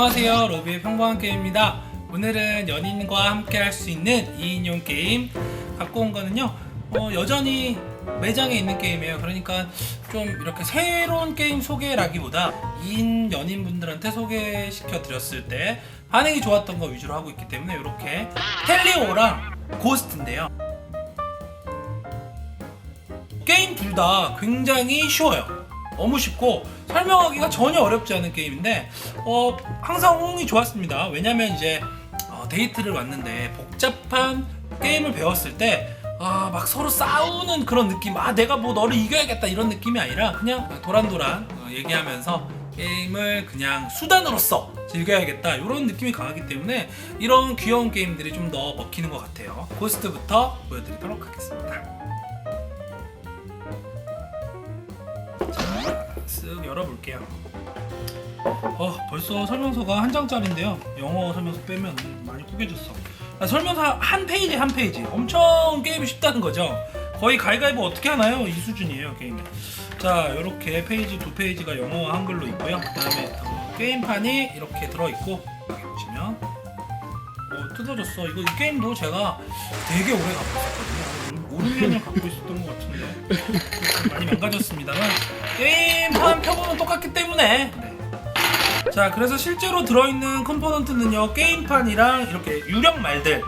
안녕하세요. 로비의 평범한 게임입니다. 오늘은 연인과 함께 할 수 있는 2인용 게임 갖고 온 거는요. 어, 여전히 매장에 있는 게임이에요. 그러니까 좀 이렇게 새로운 게임 소개라기보다 2인 연인분들한테 소개시켜 드렸을 때 반응이 좋았던 거 위주로 하고 있기 때문에 이렇게 텔리오랑 고스트인데요. 게임 둘 다 굉장히 쉬워요. 너무 쉽고 설명하기가 전혀 어렵지 않은 게임인데 어, 항상 호응이 좋았습니다. 왜냐면 이제 어, 데이트를 왔는데 복잡한 게임을 배웠을 때 아, 막 서로 싸우는 그런 느낌, 아, 내가 뭐 너를 이겨야겠다 이런 느낌이 아니라 그냥 도란도란 어, 얘기하면서 게임을 그냥 수단으로서 즐겨야겠다 이런 느낌이 강하기 때문에 이런 귀여운 게임들이 좀 더 먹히는 것 같아요. 고스트부터 보여드리도록 하겠습니다. 쓱 열어볼게요. 어, 벌써 설명서가 한 장짜리인데요. 영어 설명서 빼면 많이 구겨졌어. 아, 설명서 한 페이지 한 페이지. 엄청 게임이 쉽다는 거죠. 거의 가위가위보 어떻게 하나요? 이 수준이에요 게임이. 자, 이렇게 페이지 두 페이지가 영어와 한글로 있고요. 그다음에 어, 게임판이 이렇게 들어 있고 뜯어졌어. 이거 이 게임도 제가 되게 오래 갖고 있었거든요. 5, 6년을 갖고 있었던 것 같은데 많이 망가졌습니다만 게임판 표본은 똑같기 때문에 네. 자 그래서 실제로 들어있는 컴포넌트는요 게임판이랑 이렇게 유령 말들이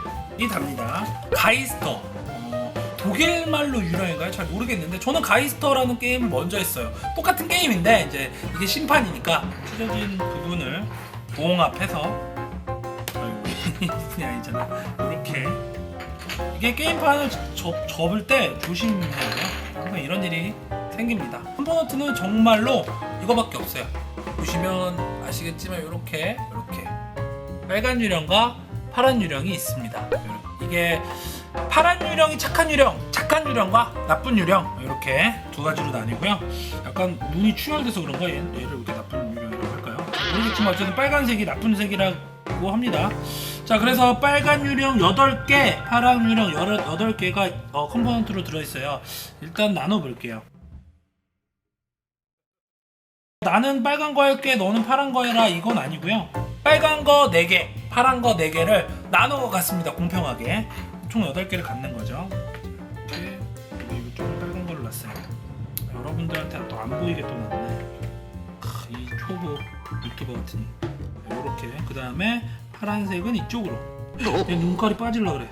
답니다 가이스터 어, 독일말로 유령인가요? 잘 모르겠는데 저는 가이스터라는 게임을 먼저 했어요 똑같은 게임인데 이제 이게 심판이니까 추려진 부분을 봉합해서 분이 아니잖아 이렇게 이게 게임판을 접, 접을 때 조심해야 돼요. 항상 이런 일이 생깁니다. 컴포넌트는 정말로 이거밖에 없어요. 보시면 아시겠지만 이렇게 이렇게 빨간 유령과 파란 유령이 있습니다. 이게 파란 유령이 착한 유령, 착한 유령과 나쁜 유령 이렇게 두 가지로 나뉘고요. 약간 눈이 충혈돼서 그런가 얘, 얘를 이렇게 나쁜 유령이라고 할까요? 모르겠지만 어쨌든 빨간색이 나쁜 색이라고 합니다. 자 그래서 빨간 유령 8개 파란 유령 8개가 어, 컴포넌트로 들어있어요. 일단 나눠볼게요. 나는 빨간 거 할게 너는 파란 거 해라 이건 아니고요. 빨간 거 4개 파란 거 4개를 나눠 갔습니다 공평하게. 총 8개를 갖는 거죠. 이렇게 여기 좀 빨간 걸로 놨어요. 여러분들한테 또 안 보이게 또 놨네. 크, 이 초보 유튜버 같으니 이렇게. 그 다음에 파란색은 이쪽으로. 내 눈깔이 빠질라 그래.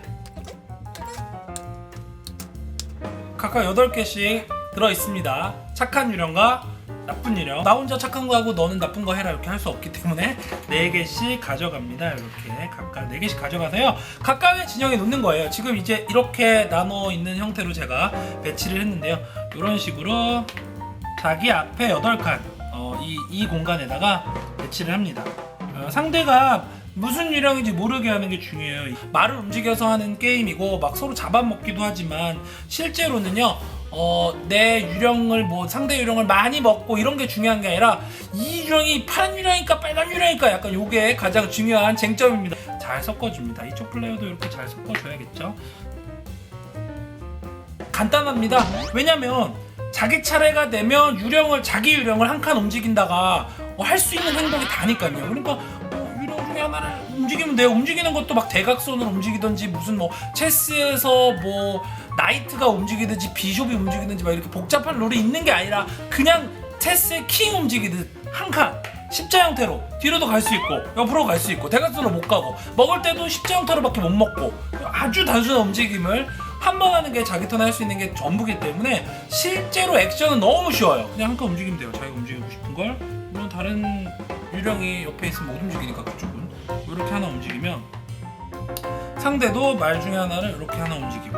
각각 8개씩 들어있습니다. 착한 유령과 나쁜 유령. 나 혼자 착한 거 하고 너는 나쁜 거 해라. 이렇게 할 수 없기 때문에 4개씩 가져갑니다. 이렇게 각각 4개씩 가져가서요. 각각의 진영에 놓는 거예요. 지금 이제 이렇게 나눠 있는 형태로 제가 배치를 했는데요. 이런 식으로 자기 앞에 8칸 어, 이, 이 공간에다가 배치를 합니다. 어, 상대가 무슨 유령인지 모르게 하는 게 중요해요. 말을 움직여서 하는 게임이고 막 서로 잡아먹기도 하지만 실제로는요. 어, 내 유령을 뭐 상대 유령을 많이 먹고 이런 게 중요한 게 아니라 이 유령이 파란 유령이니까 빨간 유령이니까 약간 요게 가장 중요한 쟁점입니다. 잘 섞어줍니다. 이쪽 플레이어도 이렇게 잘 섞어줘야겠죠. 간단합니다. 왜냐면 자기 차례가 되면 유령을 자기 유령을 한 칸 움직인다가 어, 할수 있는 행동이 다니까요. 그러니까 어, 하나를 움직이면 돼요. 움직이는 것도 막 대각선으로 움직이든지 무슨 뭐 체스에서 뭐 나이트가 움직이든지 비숍이 움직이든지 막 이렇게 복잡한 룰이 있는 게 아니라 그냥 체스의 킹 움직이듯 한 칸. 십자 형태로 뒤로도 갈 수 있고 옆으로 갈 수 있고 대각선으로 못 가고 먹을 때도 십자 형태로밖에 못 먹고 아주 단순한 움직임을 한 번 하는 게 자기 턴할수 있는 게 전부기 때문에 실제로 액션은 너무 쉬워요. 그냥 한 칸 움직이면 돼요. 자기가 움직이고 싶은 걸. 물론 다른 유령이 옆에 있으면 못 움직이니까 그쪽은 이렇게 하나 움직이면 상대도 말 중에 하나를 이렇게 하나 움직이고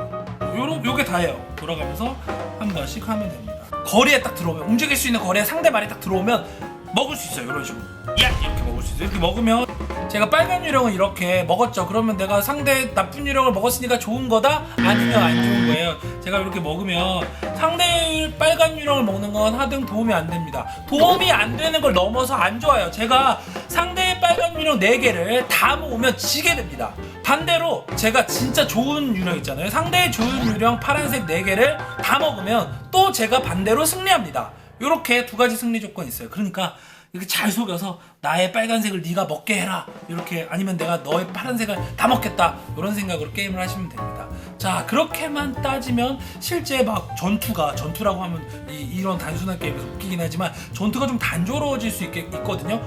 요러, 요게 다예요. 돌아가면서 한 번씩 하면 됩니다. 거리에 딱 들어오면 움직일 수 있는 거리에 상대 말이 딱 들어오면 먹을 수 있어요. 이런 식으로. 야 이렇게 먹을 수 있어요. 이렇게 먹으면 제가 빨간 유령을 이렇게 먹었죠. 그러면 내가 상대 나쁜 유령을 먹었으니까 좋은 거다? 아니면 안 좋은 거예요. 제가 이렇게 먹으면 상대 빨간 유령을 먹는 건 하등 도움이 안 됩니다. 도움이 안 되는 걸 넘어서 안 좋아요. 제가 상대 의 빨간 유령 4개를 다 모으면 지게 됩니다. 반대로 제가 진짜 좋은 유령 있잖아요. 상대의 좋은 유령 파란색 4개를 다 먹으면 또 제가 반대로 승리합니다. 이렇게 두 가지 승리 조건이 있어요. 그러니까 이렇게 잘 속여서 나의 빨간색을 네가 먹게 해라 이렇게 아니면 내가 너의 파란색을 다 먹겠다 이런 생각으로 게임을 하시면 됩니다. 자 그렇게만 따지면 실제 막 전투가 전투라고 하면 이, 런 단순한 게임에서 웃기긴 하지만 전투가 좀 단조로워질 수 있게 있거든요.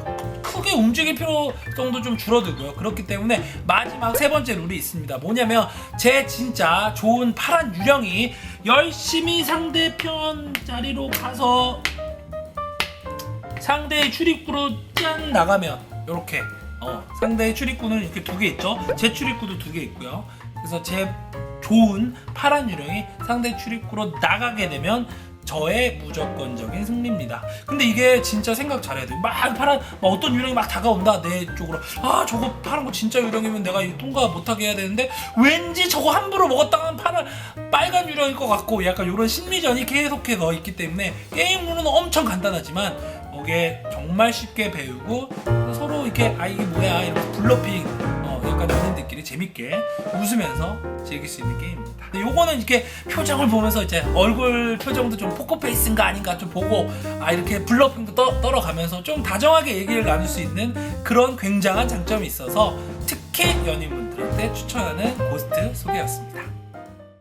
크게 움직일 필요성도 좀 줄어들고요. 그렇기 때문에 마지막 세 번째 룰이 있습니다. 뭐냐면 제 진짜 좋은 파란 유령이 열심히 상대편 자리로 가서 상대의 출입구로 짠 나가면 이렇게 어, 상대의 출입구는 이렇게 두 개 있죠. 제 출입구도 두 개 있고요. 그래서 제 좋은 파란 유령이 상대 출입구로 나가게 되면 저의 무조건적인 승리입니다. 근데 이게 진짜 생각 잘해야 돼요. 막 파란 막 어떤 유령이 막 다가온다 내 쪽으로 아 저거 파란 거 진짜 유령이면 내가 이 통과 못하게 해야 되는데 왠지 저거 함부로 먹었다간 파란 빨간 유령일 것 같고 약간 이런 심리전이 계속해서 있기 때문에 게임 룰은 엄청 간단하지만 이게 정말 쉽게 배우고 서로 이렇게 아 이게 뭐야 이렇게 블러핑 어, 약간 연인들끼리 재밌게 웃으면서 즐길 수 있는 게임입니다. 요거는 이렇게 표정을 보면서 이제 얼굴 표정도 좀 포커페이스인가 아닌가 좀 보고 아 이렇게 블러핑도 떠, 떨어가면서 좀 다정하게 얘기를 나눌 수 있는 그런 굉장한 장점이 있어서 특히 연인분들한테 추천하는 고스트 소개였습니다.